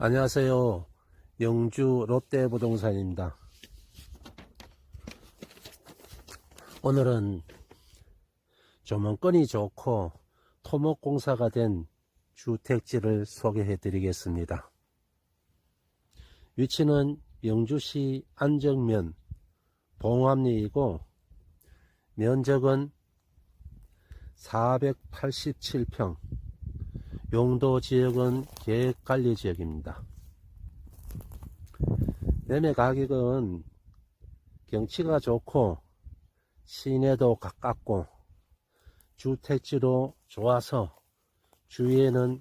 안녕하세요. 영주 롯데부동산입니다. 오늘은 조문권이 좋고 토목공사가 된 주택지를 소개해 드리겠습니다. 위치는 영주시 안정면 봉암리이고 면적은 487평 용도 지역은 계획관리 지역입니다. 매매 가격은 경치가 좋고 시내도 가깝고 주택지로 좋아서 주위에는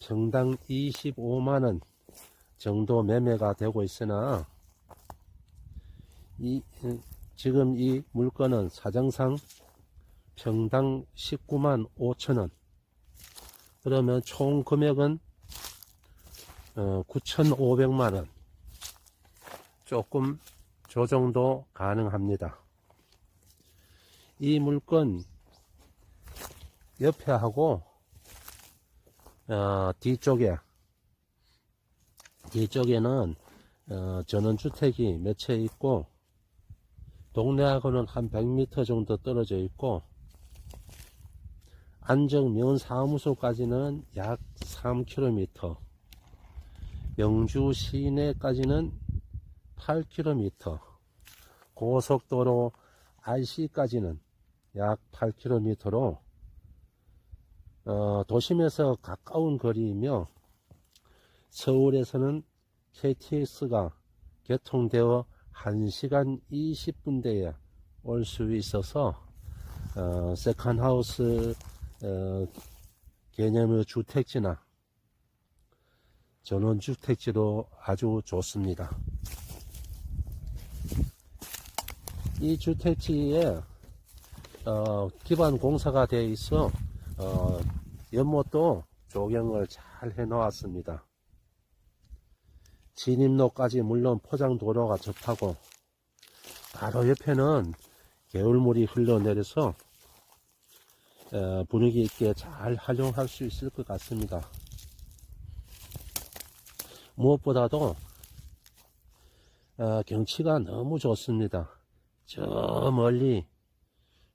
평당 25만원 정도 매매가 되고 있으나 이, 지금 이 물건은 사정상 평당 19만 5천원 그러면 총 금액은 어, 9,500만원 조금 조정도 가능합니다. 이 물건 옆에 하고 어, 뒤쪽에 뒤쪽에는 어, 전원주택이 몇 채 있고 동네하고는 한 100m 정도 떨어져 있고 안정 면 사무소까지는 약 3km, 영주 시내까지는 8km, 고속도로 RC까지는 약 8km로 어, 도심에서 가까운 거리이며 서울에서는 KTX가 개통되어 1시간 20분대에 올 수 있어서 어, 세컨하우스 어, 개념의 주택지나 전원주택지로 아주 좋습니다. 이 주택지에 어, 기반 공사가 되어 있어 어, 연못도 조경을 잘 해 놓았습니다. 진입로까지 물론 포장도로가 접하고 바로 옆에는 개울물이 흘러내려서 어, 분위기 있게 잘 활용할 수 있을 것 같습니다. 무엇보다도 어, 경치가 너무 좋습니다. 저 멀리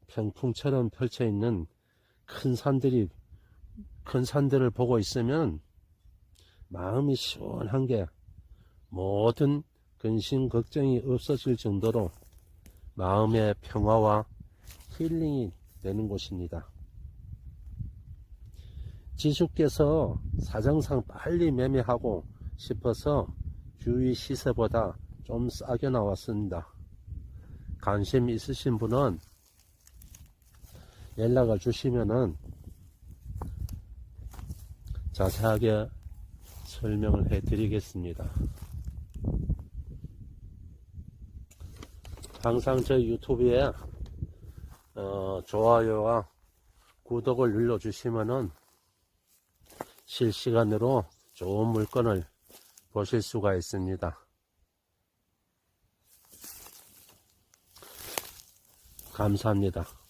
평풍처럼 펼쳐 있는 큰 산들이 큰 산들을 보고 있으면 마음이 시원한 게 모든 근심 걱정이 없어질 정도로 마음의 평화와 힐링이 되는 곳입니다. 지주께서 사정상 빨리 매매하고 싶어서 주위 시세보다 좀 싸게 나왔습니다. 관심 있으신 분은 연락을 주시면은 자세하게 설명을 해 드리겠습니다. 항상 저희 유튜브에 어, 좋아요와 구독을 눌러주시면은 실시간으로 좋은 물건을 보실 수가 있습니다. 감사합니다.